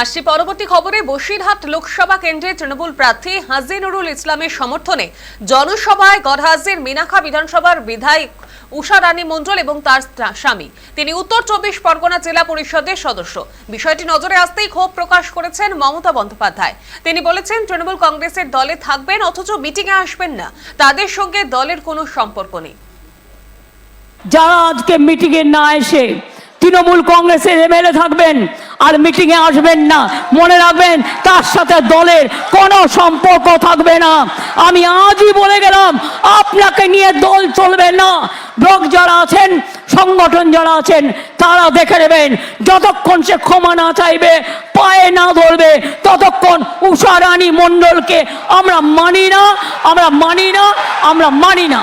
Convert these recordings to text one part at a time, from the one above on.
আসছি পরবর্তী খবরে। বসিরহাট লোকসভা কেন্দ্রে তৃণমূল প্রার্থী হাজি নুরুল ইসলামের সমর্থনে জনসভায় গড়হাজির মিনাখা বিধানসভার বিধায়ক উষা রানী মণ্ডল এবং তার স্বামী। তিনি উত্তর চব্বিশ পরগনা জেলা পরিষদের সদস্য। বিষয়টি নজরে আসতেই ক্ষোভ প্রকাশ করেছেন মমতা বন্দ্যোপাধ্যায়। তিনি বলেছেন, তৃণমূল কংগ্রেসের দলে থাকবেন, অথচ মিটিংয়ে আসবেন না। তাদের সঙ্গে দলের কোনো সম্পর্ক নেই। যারা আজকে মিটিংয়ে না এসে তৃণমূল কংগ্রেসের এমএলএ থাকবেন আর মিটিংয়ে আসবেন না। মনে রাখবেন, তার সাথে দলের কোনো সম্পর্ক থাকবে না। আমি আজই বলে গেলাম, আপনাকে নিয়ে দল চলবে না। ব্লক যারা আছেন, সংগঠন যারা আছেন, তারা দেখে নেবেন, যতক্ষণ সে ক্ষমা না চাইবে, পায়ে না ধরবে, ততক্ষণ উষা রানী মণ্ডলকে আমরা মানি না, আমরা মানি না, আমরা মানি না।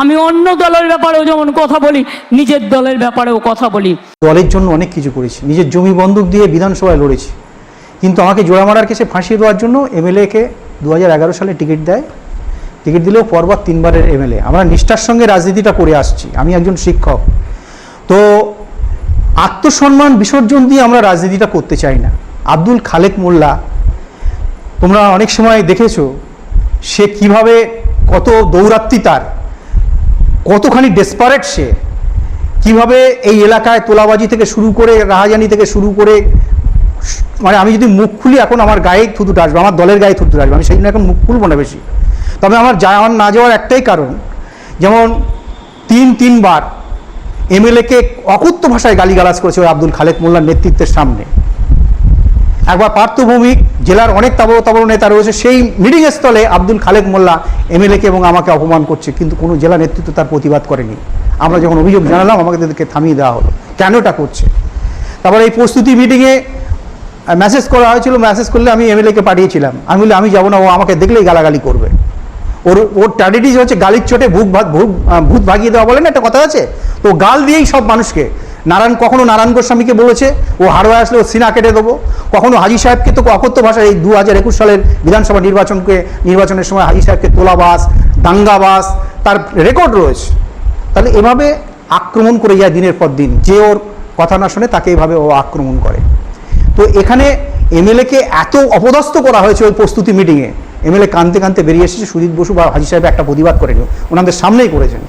আমি অন্য দলের ব্যাপারেও যেমন কথা বলি, নিজের দলের ব্যাপারেও কথা বলি। দলের জন্য অনেক কিছু করেছি। নিজের জমি বন্দুক দিয়ে বিধানসভায় লড়েছি। কিন্তু আমাকে জোড়া মারার কেসে ফাঁসিয়ে দেওয়ার জন্য এমএলএকে দু হাজার এগারো সালে টিকিট দেয়। টিকিট দিলেও পরপর তিনবারের এমএলএ। আমরা নিষ্ঠার সঙ্গে রাজনীতিটা করে আসছি। আমি একজন শিক্ষক। তো আত্মসম্মান বিসর্জন দিয়ে আমরা রাজনীতিটা করতে চাই না। আব্দুল খালেক মোল্লা, তোমরা অনেক সময় দেখেছ, সে কীভাবে কত দৌরাত্মি তার। কতখানি ডেসপারেট সে? কীভাবে এই এলাকায় তোলাবাজি থেকে শুরু করে, রাহাজানি থেকে শুরু করে মানে আমি যদি মুখ খুলি এখন আমার গায়ে থুতুটা আসবে, আমার দলের গায়ে থুতুটা আসবে, আমি সেই জন্য এখন মুখ খুলবো না বেশি। তবে আমার যাওয়ার না যাওয়ার একটাই কারণ, যেমন তিন, তিনবার এমএলএকে অকুত্ত ভাষায় গালিগালাজ করেছে ওই আব্দুল খালেক মোল্লার নেতৃত্বের সামনে। একবার পার্থভৌমিক জেলার অনেক তাবড় নেতা রয়েছে, সেই মিটিং স্থলে আব্দুল খালেক মোল্লা এমএলএকে এবং আমাকে অপমান করছে, কিন্তু কোনো জেলা নেতৃত্ব তার প্রতিবাদ করেনি। আমরা যখন অভিযোগ জানালাম, আমাকে তাদেরকে থামিয়ে দেওয়া হলো। কেন এটা করছে? তারপরে এই প্রস্তুতি মিটিংয়ে মেসেজ করা হয়েছিল মেসেজ করলে আমি এমএলএকে পাঠিয়েছিলাম। আমি বলি আমি যাব না, ও আমাকে দেখলেই গালাগালি করবে। ওর ওর ট্র্যাডিটিস হচ্ছে গালির চোটে ভূত ভূত ভাগিয়ে দেওয়া বলে না, একটা কথা আছে? তো গাল দিয়েই সব মানুষকে। নারায়ণ, কখনো নারায়ণ গোস্বামীকে বলেছে, ও হারোয় আসলে ও সিনা কেটে দেবো। কখনো হাজি সাহেবকে তো অকথ্য ভাষায় এই দু হাজার একুশ সালের বিধানসভা নির্বাচনকে, নির্বাচনের সময় হাজি সাহেবকে তোলাবাস, দাঙ্গাবাস, তার রেকর্ড রয়েছে। তাহলে এভাবে আক্রমণ করে যায় দিনের পর দিন। যে ওর কথা না শুনে তাকে এভাবে ও আক্রমণ করে। তো এখানে এমএলএকে এত অপদস্থ করা হয়েছে ওই প্রস্তুতি মিটিংয়ে। এমএলএ কানতে কানতে বেরিয়ে এসেছে, সুজিত বসু বা হাজি সাহেব একটা প্রতিবাদ করেনি ওনাদের সামনেই করেছেন।